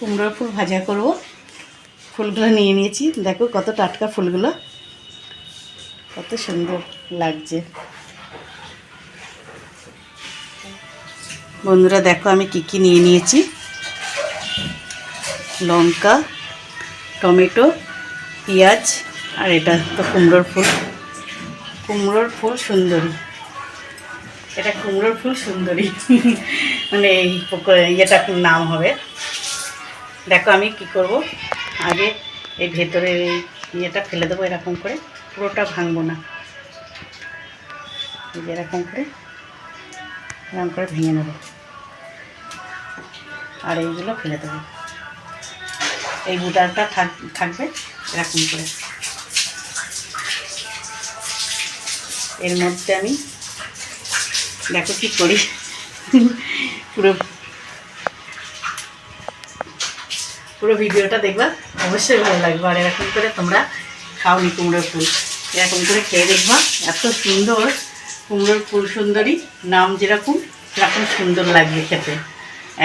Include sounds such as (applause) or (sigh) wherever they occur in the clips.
কুমড়োর ফুল ভাজা করব। ফুলগুলো নিয়ে নিয়েছি। দেখো কত টাটকা ফুলগুলো। কত সুন্দর লাগছে। বন্ধুরা, দেখো আমি কি কি নিয়ে নিয়েছি। লঙ্কা, টমেটো, পেঁয়াজ, আর এটা তো কুমড়োর ফুল। কুমড়োর ফুল সুন্দরী। এটা কুমড়োর ফুল সুন্দরী। (laughs) মানে এই ইয়েটার নাম হবে। দেখো আমি কি করব? আগে এই ভেতরে ইয়েটা ফেলে দেবো এরকম করে। পুরোটা ভাঙবো না। এরকম করে এরকম করে ভেঙে নেব। আর এইগুলো ফেলে দেবো। এই বুটারটা থাক থাকবে এরকম করে। এর মধ্যে আমি দেখো কি করি। পুরো পুরো ভিডিওটা দেখবা, অবশ্যই ভালো লাগবে। আর এরকম করে তোমরা খাওনি কুমড়োর ফুল। এরকম করে খেয়ে দেখবা, এত সুন্দর কুমড়োর ফুল সুন্দরী, নাম যেরকম, সেরকম সুন্দর লাগবে খেতে।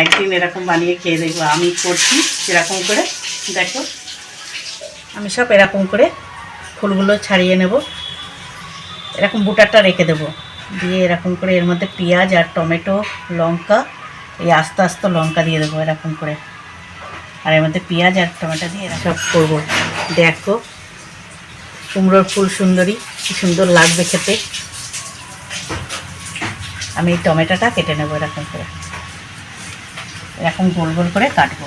একদিন এরকম বানিয়ে খেয়ে দেখবা, আমি করছি সেরকম করে। দেখো, আমি সব এরকম করে ফুলগুলো ছাড়িয়ে নেব। এরকম বুটারটা রেখে দেবো। দিয়ে এরকম করে এর মধ্যে পেঁয়াজ আর টমেটো, লঙ্কা, এই আস্তে আস্তে লঙ্কা দিয়ে দেবো এরকম করে। আর এর মধ্যে পেঁয়াজ আর টমেটো দিয়ে এরা সব করব। দেখো, কুমড়োর ফুল সুন্দরী, কি সুন্দর লাগবে খেতে। আমি এই টমেটোটা কেটে নেব এরকম করে। এরকম গোল গোল করে কাটবো।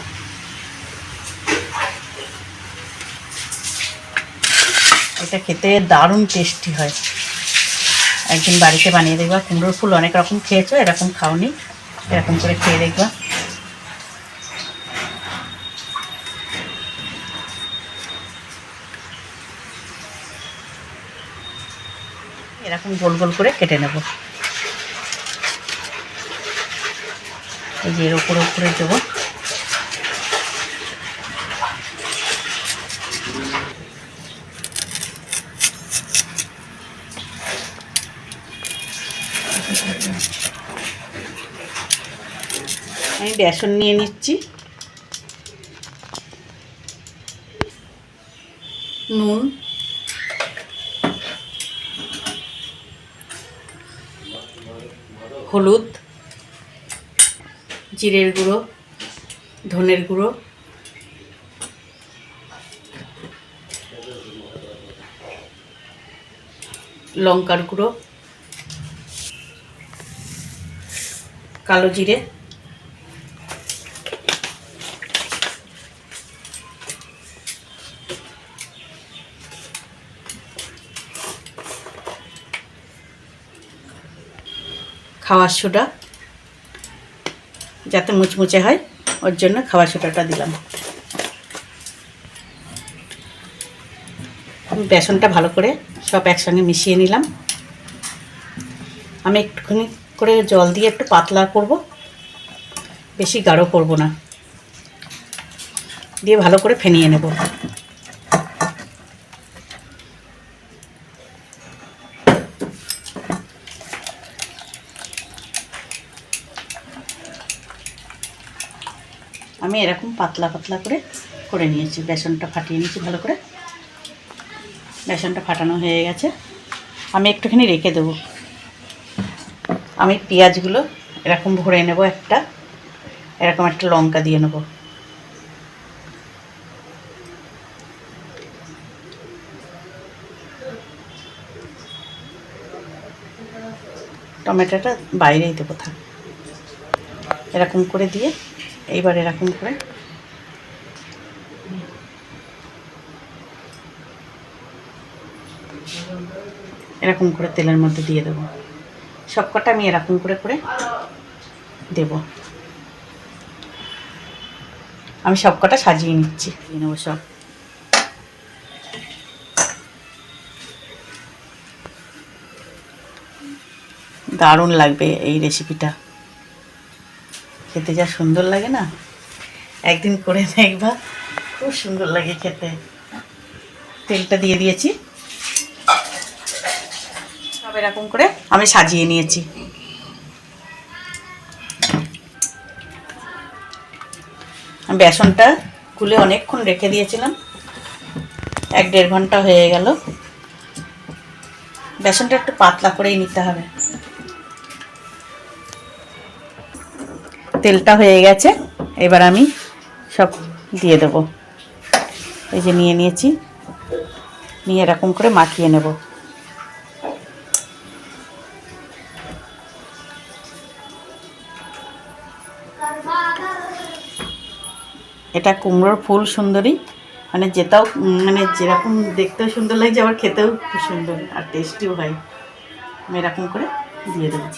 এটা খেতে দারুণ টেস্টি হয়। একদিন বাড়িতে বানিয়ে দেখবা, কুমড়োর ফুল অনেক রকম খেয়েছো, এরকম খাওনি। এরকম করে খেয়ে দেখবা। গোল গোল করে কেটে নেব। এই যে এর ওপরে উপরে দেবো। আমি বেসন নিয়ে নিচ্ছি। নুন হলুদ জিরের গুঁড়ো ধনের গুঁড়ো লঙ্কার গুঁড়ো কালো জিরে খাওয়ার সোডা, যাতে মুচমুচে হয়, ওর জন্য খাওয়ার সোডাটা দিলাম। বেসনটা ভালো করে সব একসঙ্গে মিশিয়ে নিলাম। আমি একটুখানি করে জল দিয়ে একটু পাতলা করব, বেশি গাঢ় করব না। দিয়ে ভালো করে ফেনিয়ে নেব। আমি এরকম পাতলা পাতলা করে করে নিয়েছি। বেসনটা ফাটিয়ে নিয়েছি ভালো করে। বেসনটা ফাটানো হয়ে গেছে। আমি একটুখানি রেখে দেবো। আমি পেঁয়াজগুলো এরকম ভরে নেব একটা। এরকম একটা লঙ্কা দিয়ে নেব। টমেটোটা বাইরেই দেবো, থাক। এরকম করে দিয়ে এইবার এরকম করে। এরকম করে তেলের মধ্যে দিয়ে দেবো। সব কটা আমি এরকম করে করে দেব। আমি সব কটা সাজিয়ে নিচ্ছি। নেব সব। দারুণ লাগবে এই রেসিপিটা খেতে যা সুন্দর লাগে না? একদিন করে দেখবা, খুব সুন্দর লাগে খেতে। তেলটা দিয়ে দিয়েছি। সব এরকম করে আমি সাজিয়ে নিয়েছি। বেসনটা কুলে অনেকক্ষণ রেখে দিয়েছিলাম। এক দেড় ঘণ্টা হয়ে গেল। বেসনটা একটু পাতলা করেই নিতে হবে। তেলটা হয়ে গেছে, এবার আমি সব দিয়ে দেব। এই যে নিয়ে নিয়েছি, নিয়ে এরকম করে মাখিয়ে নেব। এটা কুমড়োর ফুল সুন্দরী মানে যেটাও মানে যেরকম দেখতেও সুন্দর লাগছে, আবার খেতেও খুব সুন্দর আর টেস্টিও হয়। আমি এরকম করে দিয়ে দেবো।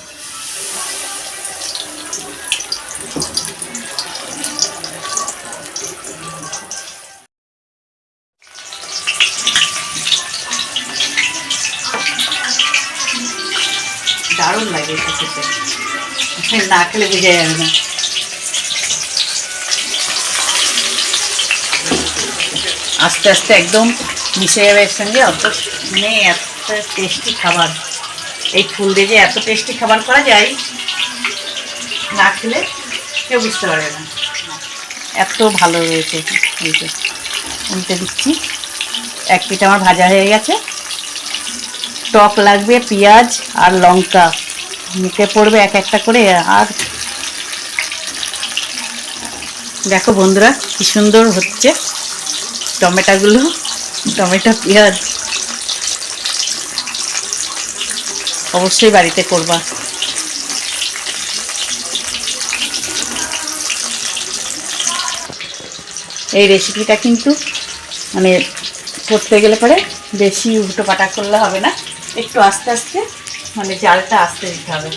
না খেলে যাবে না। আস্তে আস্তে একদম মিশে যাবে এর সঙ্গে, অত মানে এত টেস্টি খাবার। এই ফুল দিয়ে যে এত টেস্টি খাবার করা যায়, না খেলে কেউ বুঝতে পারবে না। এত ভালো রয়েছে এই যে, উল্টে দিচ্ছি। এক পিঠ আমার ভাজা হয়ে গেছে। টক লাগবে, পেঁয়াজ আর লঙ্কা। মুখে পড়বে এক একটা করে, আর দেখো বন্ধুরা, কি সুন্দর হচ্ছে টমেটোগুলো, টমেটো পেঁয়াজ। অবশ্যই বাড়িতে করবা। এই রেসিপিটা কিন্তু মানে করতে গেলে পরে বেশি উল্টো পাটা করলে হবে না, একটু আস্তে আস্তে মানে জালটা আস্তে দিতে হবে।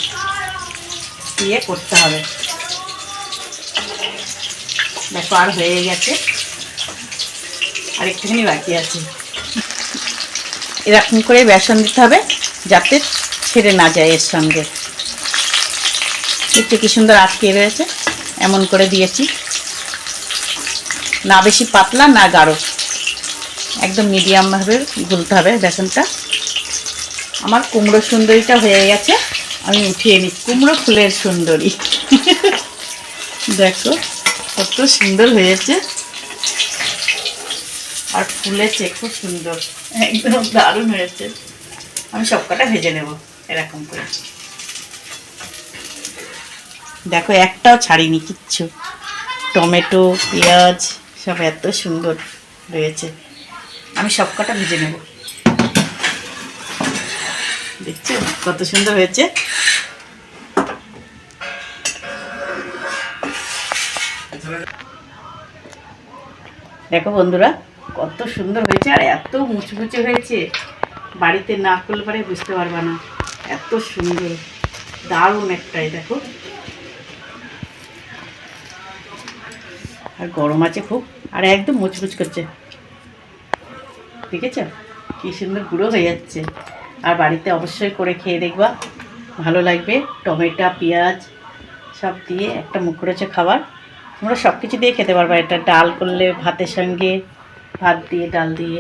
দিয়ে করতে হবে। দেখো, আর হয়ে গেছে। আর একটুখানি বাকি আছে। এরকম করে বেসন দিতে হবে, যাতে ছেড়ে না যায় এর সঙ্গে। দেখতে কি সুন্দর আটকে রয়েছে। এমন করে দিয়েছি। না বেশি পাতলা, না গাঢ়। একদম মিডিয়ামভাবে গুলতে হবে বেসনটা। আমার কুমড়ো সুন্দরীটা হয়ে গেছে, আমি উঠিয়ে নিই কুমড়ো ফুলের সুন্দরী। দেখো, কত সুন্দর হয়েছে। আর ফুলেছে খুব সুন্দর। একদম দারুণ হয়েছে। আমি সব কটা ভেজে নেব এরকম করে। দেখো, একটাও ছাড়িনি কিচ্ছু। টমেটো, পেঁয়াজ, সব এত সুন্দর রয়েছে আমি সব কটা ভেজে নেব। কত সুন্দর হয়েছে। দেখো বন্ধুরা, কত সুন্দর হয়েছে আর এত মুচমুচে হয়েছে। বাড়িতে না করলে পরে বুঝতে পারবে না। এত সুন্দর, দারুণ একটাই, দেখো। আর গরম আছে খুব, আর একদম মুচমুচ করছে। ঠিক আছে কি সুন্দর গুঁড়ো হয়ে যাচ্ছে। আর বাড়িতে অবশ্যই করে খেয়ে দেখবা। ভালো লাগবে। টমেটো, পেঁয়াজ সব দিয়ে একটা মুখরোচে খাবার। তোমরা সব কিছু দিয়ে খেতে পারবা। এটা ডাল করলে ভাতের সঙ্গে, ভাত দিয়ে, ডাল দিয়ে,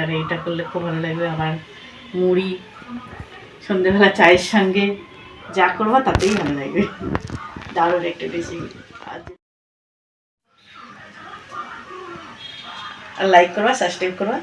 আর এটা করলে খুব ভালো লাগবে। আবার মুড়ি, সন্ধেবেলা চায়ের সঙ্গে যা করবা তাতেই ভালো লাগবে। দারুণ একটা বেশি আর লাইক করবা সাবস্ক্রাইব করবা।